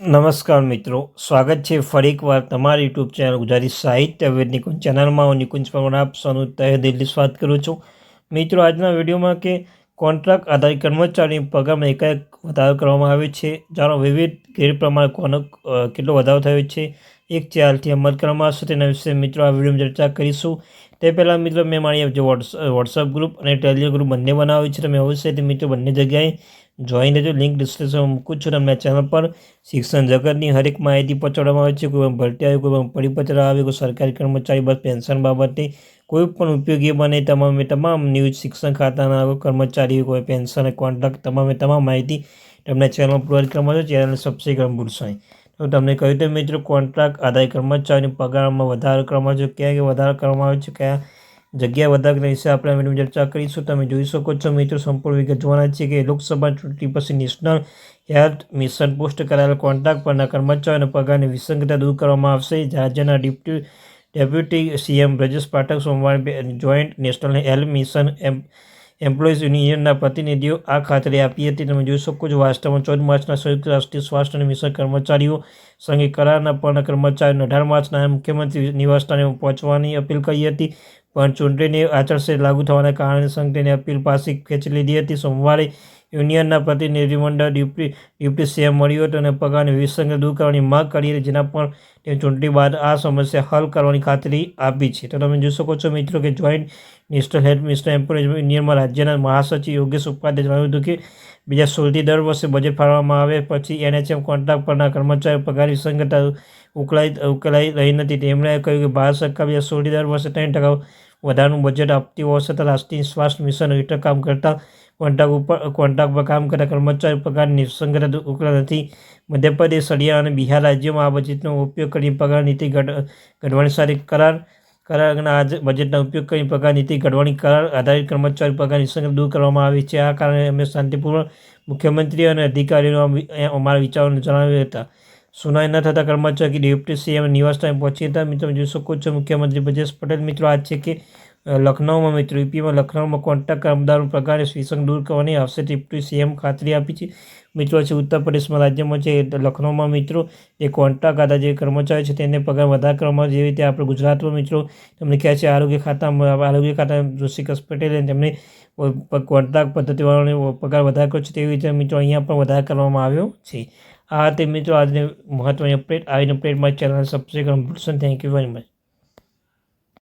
નમસ્કાર મિત્રો, સ્વાગત છે ફરી એકવાર તમારી યુટ્યુબ ચેનલ ગુજરાતી સાહિત્ય વેદ નિકુંજ ચેનલમાં. હું નિકુંજ પરમાર, આપ સૌનું તહે દિલથી સ્વાગત કરું છું. મિત્રો, આજના વિડીયોમાં કે કોન્ટ્રાક્ટ આધારિત કર્મચારીની પગારમાં એકાએક વધારો કરવામાં આવ્યો છે. જાણો, વિવિધ ગ્રેડ પ્રમાણે કોનો કેટલો વધારો થયો છે, એક ચાલથી અમલ કરવામાં આવશે તેના વિશે મિત્રો આ વિડીયોમાં ચર્ચા કરીશું. તે પહેલાં મિત્રો, મેં મારી જે વોટ્સ વોટ્સઅપ ગ્રુપ અને ટેલિગ્રામ ગ્રુપ બંને બનાવ્યું છે. તમે અવશ્ય તે મિત્રો બંને જગ્યાએ જોઈન રહેજો લિંક ડિસ્ક્રિપ્શનમાં મૂકું છું તમને ચેનલ પર. શિક્ષણ જગતની હરેક માહિતી પહોંચાડવામાં આવે છે. કોઈ પણ ભરતી આવે, કોઈ પણ પરિપત્ર આવે, કોઈ સરકારી કર્મચારી બસ પેન્શન બાબતે કોઈ પણ ઉપયોગી બને, તમામે તમામ ન્યૂઝ શિક્ષણ ખાતાના કર્મચારીઓ, કોઈ પેન્શન કોન્ટ્રાક્ટ તમામે તમામ માહિતી તમને ચેનલ પ્રોવાઈડ કરવામાં આવે છે. ચેનલને સબસ્ક્રાઈબ ભૂલશો તો તમને કહ્યું તો મિત્રો કોન્ટ્રાક્ટ આધારિત કર્મચારીની પગારમાં વધારો કરવામાં આવ્યો છે. ક્યાં ક્યાં વધારો કરવામાં આવ્યો છે? કયા જગ્યા વધારે વિશે આપણે મેડમ ચર્ચા કરીશું. તમે જોઈ શકો છો મિત્રો, સંપૂર્ણ વિગત જોવાના છે કે લોકસભા ચૂંટણી પછી નેશનલ હેલ્થ મિશન પોસ્ટ કરાયેલા કોન્ટ્રાક્ટ પરના કર્મચારીઓને પગારની વિસંગતતા દૂર કરવામાં આવશે. રાજ્યના ડેપ્યુ, ડેપ્યુટી સીએમ બ્રજેશ પાઠક સોમવારે જોઈન્ટ નેશનલ હેલ્થ મિશન એમ એમ્પ્લોઈઝ યુનિયનના પ્રતિનિધિઓ આ ખાતરી આપી હતી. તમે જોઈ શકો છો, વાસ્તવમાં ચૌદ માર્ચના સંયુક્ત રાષ્ટ્રીય સ્વાસ્થ્ય મિશન કર્મચારીઓ સંઘે કરારના પણ કર્મચારીઓને અઢાર માર્ચના મુખ્યમંત્રી નિવાસસ્થાને પહોંચવાની અપીલ કરી હતી. પણ ચૂંટણીની આચારસંહિતા લાગુ થવાના કારણે સંઘ તેની અપીલ પાછી ખેંચી લીધી હતી. સોમવારે યુનિયનના પ્રતિનિધિમંડળ ડ્યુટી ડ્યુટી સીએમ મળ્યો હતો અને પગારની વિસંગત દૂર કરવાની માંગ કરી હતી, જેના પણ તે ચૂંટણી બાદ આ સમસ્યા હલ કરવાની ખાતરી આપી છે. તો તમે જોઈ શકો છો મિત્રો કે joint national health minister employees યુનિયનમાં રાજ્યના મહાસચિવ યોગેશ ઉપાધ્યાય જણાવ્યું હતું કે બીજા સોળથી દર વર્ષે બજેટ ફાળવવામાં આવે, પછી એનએચએમ કોન્ટ્રાક્ટ પરના કર્મચારીઓ પગાર વિસંગતતા ઉકલાઈ ઉકેલાઈ રહી નથી. તેમણે કહ્યું કે ભારત સરકાર બીજા સોળથી દર વર્ષે ત્રણ ટકા વધારાનું બજેટ આપતી હોવા છતાં રાષ્ટ્રીય સ્વાસ્થ્ય મિશન હેઠળ કામ કરતા કોન્ટ્રાક્ટ ઉપર કોન્ટ્રાક્ટ પર કામ કરતા કર્મચારી પગારની વિસંગત ઉકળા નથી. મધ્યપ્રદેશ, હરિયાણા અને બિહાર રાજ્યોમાં આ બજેટનો ઉપયોગ કરી પગાર નીતિ ઘટ ઘટવાની સારી કરાર, કરારના આજ બજેટનો ઉપયોગ કરી પગાર નીતિ ઘટવાની કરાર આધારિત કર્મચારી પગાર વિસંગત દૂર કરવામાં આવી છે. આ કારણે અમે શાંતિપૂર્ણ મુખ્યમંત્રી અને અધિકારીઓ અમારા વિચારોને જણાવ્યા હતા. સુનાઈ ન થતા કર્મચારી ડેપ્યુટી સીએમ નિવાસ ટાઈમ પહોંચી હતા મિત્રો જોઈ શકો છો, મુખ્યમંત્રી બ્રજેશ પટેલ મિત્રો આ છે કે લખનઉમાં મિત્રો યુપીમાં લખનઉમાં કોન્ટ્રાક્ટ કર્મદારો પ્રકારે વિસંગ દૂર કરવાની આવશે ડેપ્યુટી સીએમ ખાતરી આપી છે. મિત્રો છે ઉત્તર પ્રદેશમાં રાજ્યમાં છે લખનઉમાં મિત્રો એ કોન્ટ્રાક્ટ આધાર જે કર્મચારી છે તેને પગાર વધારે કરવામાં જેવી રીતે આપણે ગુજરાતમાં મિત્રો તમને કહે છે આરોગ્ય ખાતામાં આરોગ્ય ખાતા ઋષિકસ પટેલે તેમને કોન્ટ્રાક્ટ પદ્ધતિવાળાને પગાર વધારે કર્યો છે. તેવી રીતે મિત્રો અહીંયા પણ વધારો કરવામાં આવ્યો છે. આ તે મિત્રો, આજની મહત્ત્વની અપડેટ આવીને અપડેટમાં ચેનલ સબસ્ક્રાઈબ કરવાનું ભૂલશો થેન્ક યુ વેરી મચ